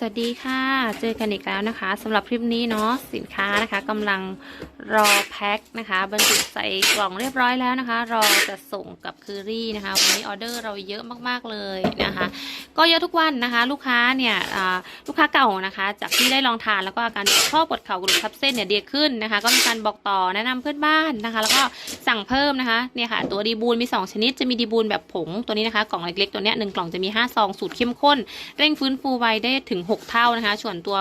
สวัสดีค่ะ เจอกันอีกแล้วนะคะสำหรับคลิปนี้เนาะสินค้านะคะกำลัง รอแพ็คนะคะบรรจุใส่กล่องเรียบร้อยแล้วนะคะ รอจะส่งกับคอรี่นะคะวันนี้ออเดอร์เราเยอะมากๆเลยนะคะ ก็เยอะทุกวันนะคะ ลูกค้าเนี่ยลูกค้าเก่านะคะ จากที่ได้ลองทานแล้วก็อาการปวดข้อปวดเข่ากระดูกทับเส้นเนี่ยดีขึ้นนะคะ ก็มีการบอกต่อแนะนำเพื่อนบ้านนะคะ แล้วก็สั่งเพิ่มนะคะเนี่ยค่ะตัวดีบูลมี 2 ชนิดจะมีดีบูลแบบผงตัวนี้นะคะกล่องเล็กๆตัวเนี้ยหนึ่งกล่องจะมี5ซองสูตรเข้มข้น เร่งฟื้นฟูไวได้ถึง 6 เท่านะคะส่วนตัว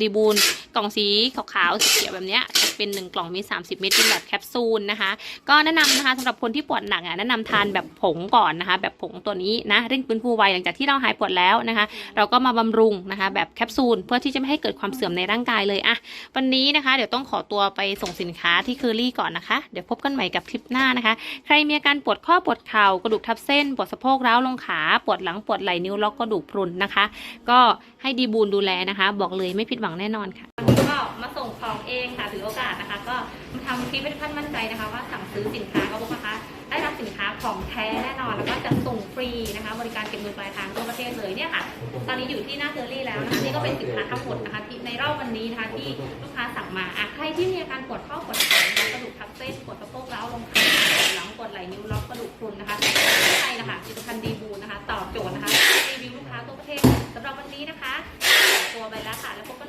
ดีบูล กล่องสีขาวๆสีเขียวแบบเนี้ยจะเป็น 1 กล่องมี 30 เม็ดเป็นแบบแคปซูลนะคะ ก็แนะนำนะคะสำหรับคนที่ปวดหนักอะแนะนำทานแบบผงก่อนนะคะ แบบผงตัวนี้นะเร่งฟื้นฟูไวหลังจากที่เราหายปวดแล้วนะคะ เราก็มาบำรุงนะคะ แบบแคปซูลเพื่อที่จะไม่ให้เกิดความเสื่อมในร่างกายเลยอะวันนี้นะคะ เดี๋ยวต้องขอตัวไปส่งสินค้าที่เคอรี่ก่อนนะคะ เดี๋ยวพบกันใหม่กับคลิปหน้านะคะ ใครมีอาการปวดข้อปวดเข่ากระดูกทับเส้นปวดสะโพกร้าวลงขาปวดหลังปวดไหล่นิ้วล็อกกระดูกพรุนนะคะ ก็ให้ดีบูลดูแลนะคะ บอกเลยไม่ผิดหวังแน่นอนค่ะก็มาส่งของเองค่ะถือโอกาสนะคะ ก็มาทำคลิปให้ท่านมั่นใจนะคะ ว่าสั่งซื้อสินค้าก็บอกนะคะได้รับสินค้าของแท้แน่นอน แล้วก็จะส่งฟรีนะคะ บริการเก็บเงินปลายทางทั่วประเทศเลยเนี่ยค่ะ ตอนนี้อยู่ที่หน้าเทอรี่แล้วนะคะนี่ก็เป็นสินค้าทั้งหมดนะคะที่ในรอบวันนี้นะคะที่ลูกค้าสั่งมาอะใครที่มีอาการปวดข้อปวดแขนกระดูกทับเส้นปวดสะโพกร้าวลงขาหลังปวดไหล่นิ้วล็อกกระดูกพรุนนะคะที่ไทยนะคะผลิตภัณฑ์ดีบูนะคะ ตอบโจทย์นะคะรีวิวลูกค้าทั่วประเทศ นี้นะคะ ตัวไปแล้วค่ะแล้วพบ